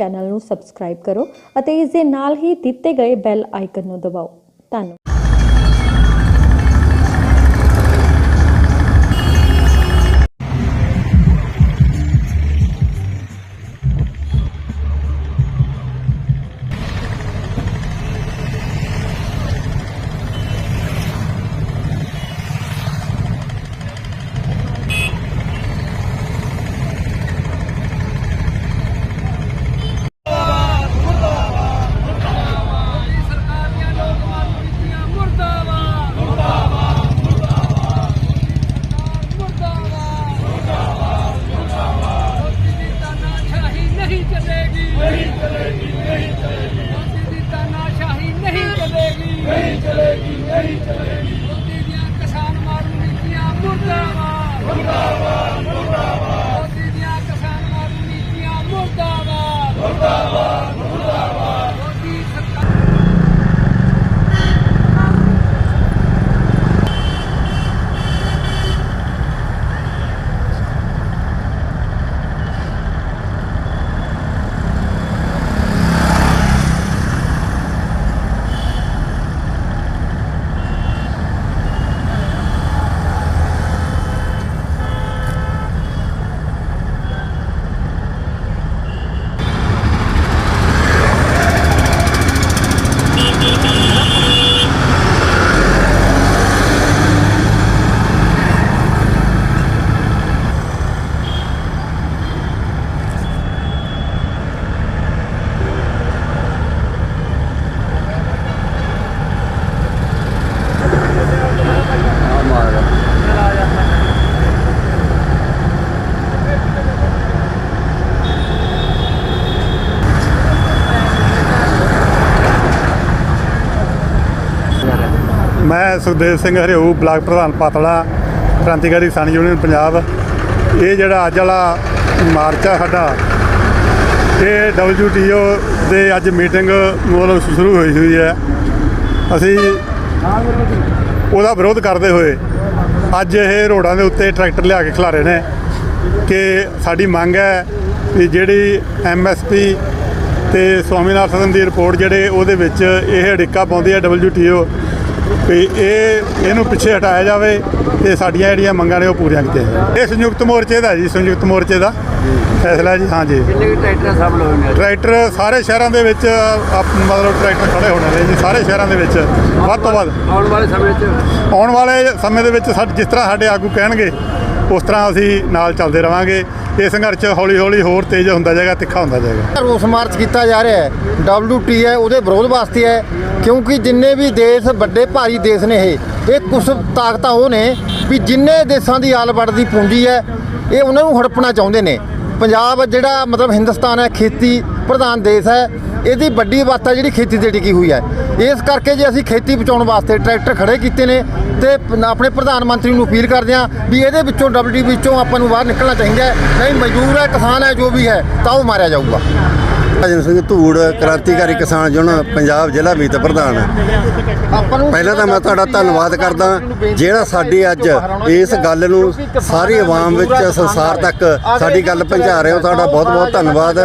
Channel ਨੂੰ subscribe ਕਰੋ ਅਤੇ ਇਸ ਦੇ ਨਾਲ ਹੀ ਦਿੱਤੇ ਗਏ ਬੈਲ ਆਈਕਨ ਨੂੰ ਦਬਾਓ। ਧੰਨਵਾਦ। Yeah. ਮੈਂ ਸੁਖਦੇਵ ਸਿੰਘ ਹਰਿਓ ਬਲਾਕ ਪ੍ਰਧਾਨ ਪਾਤੜਾ, ਕ੍ਰਾਂਤੀਕਾਰੀ ਕਿਸਾਨ ਯੂਨੀਅਨ ਪੰਜਾਬ। ਇਹ ਜਿਹੜਾ ਅੱਜ ਵਾਲਾ ਮਾਰਚ ਆ ਸਾਡਾ, ਇਹ WTO ਦੇ ਅੱਜ ਮੀਟਿੰਗ ਮਤਲਬ ਸ਼ੁਰੂ ਹੋਈ ਹੋਈ ਹੈ। ਅਸੀਂ ਉਹਦਾ ਵਿਰੋਧ ਕਰਦੇ ਹੋਏ ਅੱਜ ਇਹ ਰੋਡਾਂ ਦੇ ਉੱਤੇ ਟਰੈਕਟਰ ਲਿਆ ਕੇ ਖਿਲਾਰੇ ਨੇ ਕਿ ਸਾਡੀ ਮੰਗ ਹੈ ਕਿ ਜਿਹੜੀ ਐਮਐਸਪੀ ਤੇ ਸਵਾਮੀਨਾਥਨ ਦੀ ਰਿਪੋਰਟ ਜਿਹੜੇ ਉਹਦੇ ਵਿੱਚ ਇਹ ਅੜਿੱਕਾ ਪਾਉਂਦੀ ਹੈ WTO ਵੀ ਇਹ ਇਹਨੂੰ ਪਿੱਛੇ ਹਟਾਇਆ ਜਾਵੇ ਤੇ ਸਾਡੀਆਂ ਜਿਹੜੀਆਂ ਮੰਗਾਂ ਨੇ ਉਹ ਪੂਰੀਆਂ ਕੀਤੀਆਂ ਜਾਣ। ਇਹ ਸੰਯੁਕਤ ਮੋਰਚੇ ਦਾ ਜੀ ਸੰਯੁਕਤ ਮੋਰਚੇ ਦਾ। ਫੈਸਲਾ ਜੀ ਹਾਂ ਜੀ। ਕਿੰਨੇ ਟਰੈਕਟਰ ਸਭ ਲੋਕ ਨੇ ਟਰੈਕਟਰ ਸਾਰੇ ਸ਼ਹਿਰਾਂ ਦੇ ਵਿੱਚ ਆਪ- ਮਤਲਬ ਟਰੈਕਟਰ ਖੜੇ ਹੋਣੇ ਨੇ ਜੀ ਸਾਰੇ ਸ਼ਹਿਰਾਂ ਦੇ ਵਿੱਚ। ਵੱਧ ਤੋਂ ਵੱਧ। ਆਉਣ ਵਾਲੇ ਸਮੇਂ 'ਚ? ਆਉਣ ਵਾਲੇ ਸਮੇਂ ਦੇ ਵਿੱਚ ਸਾਡੇ ਜਿਸ ਤਰ੍ਹਾਂ ਸਾਡੇ ਆਗੂ ਕਹਿਣਗੇ ਉਸ ਤਰ੍ਹਾਂ ਅਸੀਂ ਨਾਲ ਚੱਲਦੇ ਰਵਾਂਗੇ। ਇਹ ਸੰਘਰਸ਼ ਹੌਲੀ ਹੌਲੀ ਹੋਰ ਤੇਜ਼ ਹੁੰਦਾ ਜਾਏਗਾ, ਤਿੱਖਾ ਹੁੰਦਾ ਜਾਏਗਾ। ਰੋਸ ਮਾਰਚ ਕੀਤਾ ਜਾ ਰਿਹਾ ਹੈ। WT ਹੈ, ਉਹਦੇ ਵਿਰੋਧ ਵਾਸਤੇ ਹੈ, ਕਿਉਂਕਿ ਜਿੰਨੇ ਵੀ ਦੇਸ਼, ਵੱਡੇ ਭਾਰੀ ਦੇਸ਼ ਨੇ ਇਹ ਇਹ ਕੁਝ ਤਾਕਤਾਂ ਉਹ ਨੇ ਵੀ ਜਿੰਨੇ ਦੇਸ਼ਾਂ ਦੀ ਆਲ ਵੱਡਦੀ ਪੂੰਜੀ ਹੈ, ਇਹ ਉਹਨਾਂ ਨੂੰ ਹੜਪਣਾ ਚਾਹੁੰਦੇ ਨੇ। ਪੰਜਾਬ ਜਿਹੜਾ ਮਤਲਬ ਹਿੰਦੁਸਤਾਨ ਹੈ, ਖੇਤੀ ਪ੍ਰਧਾਨ ਦੇਸ਼ ਹੈ, ਇਹਦੀ ਵੱਡੀ ਬਾਤ ਹੈ ਜਿਹੜੀ ਖੇਤੀ ਤੇ ਟਿਕੀ ਹੋਈ ਹੈ। ਇਸ ਕਰਕੇ ਜੇ ਅਸੀਂ ਖੇਤੀ ਬਚਾਉਣ ਵਾਸਤੇ ਟਰੈਕਟਰ ਖੜੇ ਕੀਤੇ ਨੇ ਤੇ ਆਪਣੇ ਪ੍ਰਧਾਨ ਮੰਤਰੀ ਨੂੰ ਅਪੀਲ ਕਰਦੇ ਹਾਂ ਵੀ ਇਹਦੇ ਵਿੱਚੋਂ WT ਵਿੱਚੋਂ ਆਪਾਂ ਨੂੰ ਬਾਹਰ ਨਿਕਲਣਾ ਚਾਹੀਦਾ ਹੈ। ਨਹੀਂ, ਮਜ਼ਦੂਰ ਹੈ, ਕਿਸਾਨ ਹੈ, ਜੋ ਵੀ ਹੈ, ਤਾਂ ਉਹ ਮਾਰਿਆ ਜਾਊਗਾ। ਭਜਨ ਸਿੰਘ ਧੂੜ, ਕ੍ਰਾਂਤੀਕਾਰੀ ਕਿਸਾਨ ਯੂਨੀਅਨ ਪੰਜਾਬ ਜ਼ਿਲ੍ਹਾ ਮੀਤ ਪ੍ਰਧਾਨ। ਪਹਿਲਾਂ ਤਾਂ ਮੈਂ ਤੁਹਾਡਾ ਧੰਨਵਾਦ ਕਰਦਾ, ਜਿਹੜਾ ਸਾਡੀ ਅੱਜ ਇਸ ਗੱਲ ਨੂੰ ਸਾਰੀ ਆਵਾਮ ਵਿੱਚ ਸੰਸਾਰ ਤੱਕ ਸਾਡੀ ਗੱਲ ਪਹੁੰਚਾ ਰਹੇ ਹੋ, ਤੁਹਾਡਾ ਬਹੁਤ ਬਹੁਤ ਧੰਨਵਾਦ।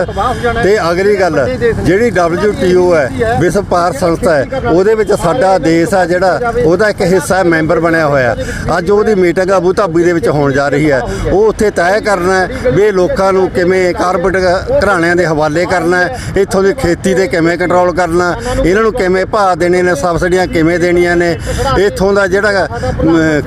ਤੇ ਅਗਲੀ ਗੱਲ, ਜਿਹੜੀ WTO ਹੈ, ਵਿਸ਼ਵ ਪਾਰ ਸੰਸਥਾ ਹੈ, ਉਹਦੇ ਵਿੱਚ ਸਾਡਾ ਦੇਸ਼ ਆ ਜਿਹੜਾ, ਉਹਦਾ ਇੱਕ ਹਿੱਸਾ ਮੈਂਬਰ ਬਣਿਆ ਹੋਇਆ। ਅੱਜ ਉਹਦੀ ਮੀਟਿੰਗ ਅਬੂ ਧਾਬੀ ਦੇ ਵਿੱਚ ਹੋਣ ਜਾ ਰਹੀ ਹੈ। ਉਹ ਉੱਥੇ ਤੈਅ ਕਰਨਾ ਹੈ ਵੀ ਲੋਕਾਂ ਨੂੰ ਕਿਵੇਂ ਕਾਰਪੋਰੇਟ ਘਰਾਣਿਆਂ ਦੇ ਹਵਾਲੇ ਕਰਨਾ ਇੱਥੋਂ ਦੀ ਖੇਤੀ ਤੇ ਕਿਵੇਂ ਕੰਟਰੋਲ ਕਰਨਾ, ਇਹਨਾਂ ਨੂੰ ਕਿਵੇਂ ਭਾਅ ਦੇਣੇ ਨੇ, ਸਬਸਿਡੀਆਂ ਕਿਵੇਂ ਦੇਣੀਆਂ ਨੇ, ਇੱਥੋਂ ਦਾ ਜਿਹੜਾ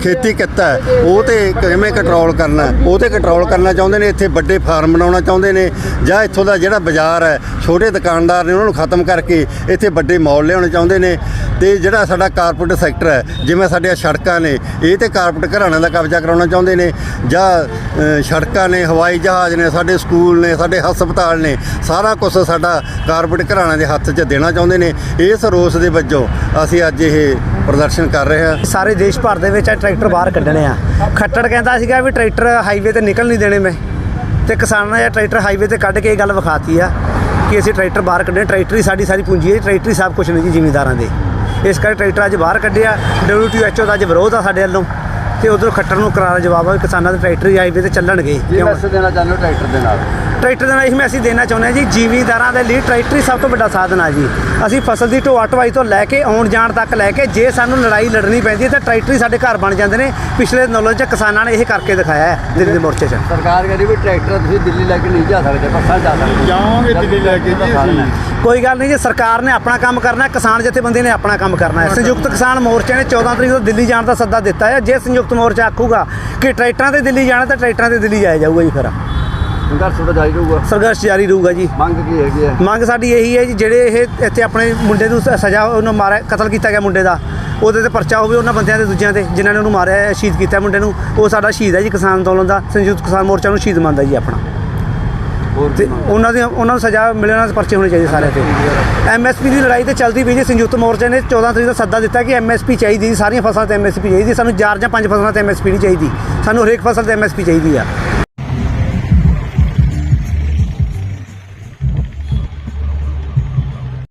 ਖੇਤੀ ਕਿੱਤਾ ਉਹ ਤੇ ਕਿਵੇਂ ਕੰਟਰੋਲ ਕਰਨਾ ਉਹ ਤੇ ਕੰਟਰੋਲ ਕਰਨਾ ਚਾਹੁੰਦੇ ਨੇ, ਇੱਥੇ ਵੱਡੇ ਫਾਰਮ ਬਣਾਉਣਾ ਚਾਹੁੰਦੇ ਨੇ, ਜਾਂ ਇੱਥੋਂ ਦਾ ਜਿਹੜਾ ਬਾਜ਼ਾਰ ਹੈ, ਛੋਟੇ ਦੁਕਾਨਦਾਰ ਨੇ ਉਹਨਾਂ ਨੂੰ ਖਤਮ ਕਰਕੇ ਇੱਥੇ ਵੱਡੇ ਮਾਲ ਲਿਆਉਣੇ ਚਾਹੁੰਦੇ ਨੇ। ਤੇ ਜਿਹੜਾ ਸਾਡਾ ਕਾਰਪੋਰੇਟ ਸੈਕਟਰ ਹੈ, ਜਿਵੇਂ ਸਾਡੀਆਂ ਸੜਕਾਂ ਨੇ, ਇਹ ਤੇ ਕਾਰਪੋਰੇਟ ਘਰਾਣਿਆਂ ਦਾ ਕਬਜ਼ਾ ਕਰਾਉਣਾ ਚਾਹੁੰਦੇ ਨੇ, ਜਾਂ ਸੜਕਾਂ ਨੇ, ਹਵਾਈ ਜਹਾਜ਼ ਨੇ, ਸਾਡੇ ਸਕੂਲ ਨੇ, ਸਾਡੇ ਹਸਪਤਾਲ ਨੇ, ਸਾਰਾ ਕੁਝ ਸਾਡਾ ਕਾਰਪੋਰੇਟ ਘਰਾਣਿਆਂ ਦੇ ਹੱਥ 'ਚ ਦੇਣਾ ਚਾਹੁੰਦੇ ਨੇ। ਇਸ ਰੋਸ ਦੇ ਵਜੋਂ ਅਸੀਂ ਅੱਜ ਇਹ ਪ੍ਰਦਰਸ਼ਨ ਕਰ ਰਹੇ ਹਾਂ। ਸਾਰੇ ਦੇਸ਼ ਭਰ ਦੇ ਵਿੱਚ ਇਹ ਟਰੈਕਟਰ ਬਾਹਰ ਕੱਢਣੇ ਆ। ਖੱਟੜ ਕਹਿੰਦਾ ਸੀਗਾ ਵੀ ਟਰੈਕਟਰ ਹਾਈਵੇ ਤੇ ਨਿਕਲ ਨਹੀਂ ਦੇਣੇ ਮੈਂ। ਤੇ ਕਿਸਾਨਾਂ ਨੇ ਟਰੈਕਟਰ ਹਾਈਵੇ ਤੇ ਕੱਢ ਕੇ ਇਹ ਗੱਲ ਵਿਖਾਤੀ ਆ ਕਿ ਅਸੀਂ ਟਰੈਕਟਰ ਬਾਹਰ ਕੱਢਣੇ, ਟਰੈਕਟਰ ਹੀ ਸਾਡੀ ਸਾਰੀ ਪੂੰਜੀ ਹੈ, ਟਰੈਕਟਰ ਹੀ ਸਭ ਕੁਝ ਨਹੀਂ ਜੀ ਜ਼ਿਮੀਂਦਾਰਾਂ ਦੇ। ਇਸ ਕਰਕੇ ਟਰੈਕਟਰ ਅੱਜ ਬਾਹਰ ਕੱਢਿਆ WTO ਦਾ ਅੱਜ ਵਿਰੋਧ ਆ ਸਾਡੇ ਵੱਲੋਂ। ਤੇ ਉਧਰੋਂ ਖੱਟਰ ਨੂੰ ਕਰਾਰਾ ਜਵਾਬ ਆ ਵੀ ਕਿਸਾਨਾਂ ਦੇ ਟਰੈਕਟਰ ਹੀ ਹਾਈਵੇ ਤੇ ਚੱਲਣਗੇ। ਕਿਉਂ? ਮੈਸੇਜ ਦੇਣਾ ਚਾਹੁੰਦੇ ਹੋ ਟਰੈਕਟਰ ਦੇ ਨਾਲ? ਟਰੈਕਟਰ ਦਾ ਇਹ ਮੈਸੇਜ ਦੇਣਾ ਚਾਹੁੰਦੇ ਹਾਂ ਜੀ ਜੀਵੀਦਾਰਾਂ ਦੇ ਲਈ ਟਰੈਕਟਰ ਹੀ ਸਭ ਤੋਂ ਵੱਡਾ ਸਾਧਨ ਆ ਜੀ। ਅਸੀਂ ਫਸਲ ਦੀ ਢੋਆ ਢਵਾਈ ਤੋਂ ਲੈ ਕੇ ਆਉਣ ਜਾਣ ਤੱਕ ਲੈ ਕੇ ਜੇ ਸਾਨੂੰ ਲੜਾਈ ਲੜਨੀ ਪੈਂਦੀ ਹੈ ਤਾਂ ਟਰੈਕਟਰ ਹੀ ਸਾਡੇ ਘਰ ਬਣ ਜਾਂਦੇ ਨੇ। ਪਿਛਲੇ ਨੌਲੇਜ ਚ ਕਿਸਾਨਾਂ ਨੇ ਇਹ ਕਰਕੇ ਦਿਖਾਇਆ ਹੈ ਦਿੱਲੀ ਦੇ ਮੋਰਚੇ 'ਚ। ਸਰਕਾਰ ਕਹਿੰਦੀ ਵੀ ਟਰੈਕਟਰ ਤੁਸੀਂ ਦਿੱਲੀ ਲੈ ਕੇ ਨਹੀਂ ਜਾ ਸਕਦੇ ਬੱਸਾਂ ਜਾ ਸਕਦੇ ਜਾਵਾਂਗੇ ਦਿੱਲੀ ਲੈ ਕੇ ਜੀ ਅਸੀਂ। ਕੋਈ ਗੱਲ ਨਹੀਂ ਜੀ ਸਰਕਾਰ ਨੇ ਆਪਣਾ ਕੰਮ ਕਰਨਾ ਹੈ, ਕਿਸਾਨ ਜਥੇਬੰਦੀ ਨੇ ਆਪਣਾ ਕੰਮ ਕਰਨਾ ਹੈ। ਸੰਯੁਕਤ ਕਿਸਾਨ ਮੋਰਚੇ ਨੇ 14 ਤਰੀਕ ਤੋਂ ਦਿੱਲੀ ਜਾਣ ਦਾ ਸੱਦਾ ਦਿੱਤਾ ਹੈ। ਜੇ ਸੰਯੁਕਤ ਮੋਰਚਾ ਆਖੂਗਾ ਕਿ ਟਰੈਕਟਰਾਂ ਤੇ ਦਿੱਲੀ ਜਾਣਾ ਤਾਂ ਟਰੈਕਟਰਾਂ ਤੇ ਦਿੱਲੀ ਜਾਇਆ ਜਾਊਗਾ ਜੀ ਫਿਰ। ਸੰਘਰਸ਼ ਤੁਹਾਡਾ ਜਾਰੀ ਰਹੂਗਾ। ਸੰਘਰਸ਼ ਜਾਰੀ ਰਹੂਗਾ ਜੀ। ਮੰਗ ਕੀ ਹੈਗੀ ਹੈ? ਮੰਗ ਸਾਡੀ ਇਹੀ ਹੈ ਜੀ ਜਿਹੜੇ ਇਹ ਇੱਥੇ ਆਪਣੇ ਮੁੰਡੇ ਨੂੰ ਸ- ਸਜ਼ਾ ਉਹਨੂੰ ਮਾਰਿਆ ਕਤਲ ਕੀਤਾ ਗਿਆ ਮੁੰਡੇ ਦਾ ਉਹਦੇ ਤੇ ਪਰਚਾ ਹੋਵੇ ਉਹਨਾਂ ਬੰਦਿਆਂ ਦੇ ਦੂਜਿਆਂ ਤੇ ਜਿਨ੍ਹਾਂ ਨੇ ਉਹਨੂੰ ਮਾਰਿਆ ਹੈ, ਸ਼ਹੀਦ ਕੀਤਾ ਮੁੰਡੇ ਨੂੰ ਉਹ ਸਾਡਾ ਸ਼ਹੀਦ ਹੈ ਜੀ ਕਿਸਾਨ ਅੰਦੋਲਨ ਦਾ ਸੰਯੁਕਤ ਕਿਸਾਨ ਮੋਰਚਾ ਨੂੰ ਸ਼ਹੀਦ ਮੰਨਦਾ ਜੀ ਆਪਣਾ। ਤੇ ਉਹਨਾਂ ਦੀ ਉਹਨਾਂ ਨੂੰ ਸਜ਼ਾ ਮਿਲਣਾ ਪਰਚੇ ਹੋਣੇ ਚਾਹੀਦੇ ਸਾਰੇ ਤੇ। ਐਮਐਸਪੀ ਦੀ ਲੜਾਈ ਤੇ ਚੱਲਦੀ ਪਈ ਜੀ ਸੰਯੁਕਤ ਮੋਰਚੇ ਨੇ 14 ਤਰੀਕ ਦਾ ਸੱਦਾ ਦਿੱਤਾ ਕਿ ਐਮਐਸਪੀ ਚਾਹੀਦੀ ਸਾਰੀਆਂ ਫਸਲਾਂ ਤੇ ਐਮਐਸਪੀ ਚਾਹੀਦੀ ਸਾਨੂੰ ਚਾਰ ਜਾਂ ਪੰਜ ਫਸਲਾਂ ਤੇ ਐਮਐਸਪੀ ਨਹੀਂ ਚਾਹੀਦੀ। ਸਾਨੂੰ ਹਰੇਕ ਫਸਲ ਤੇ ਐਮਐਸਪੀ ਚਾਹੀਦੀ ਆ।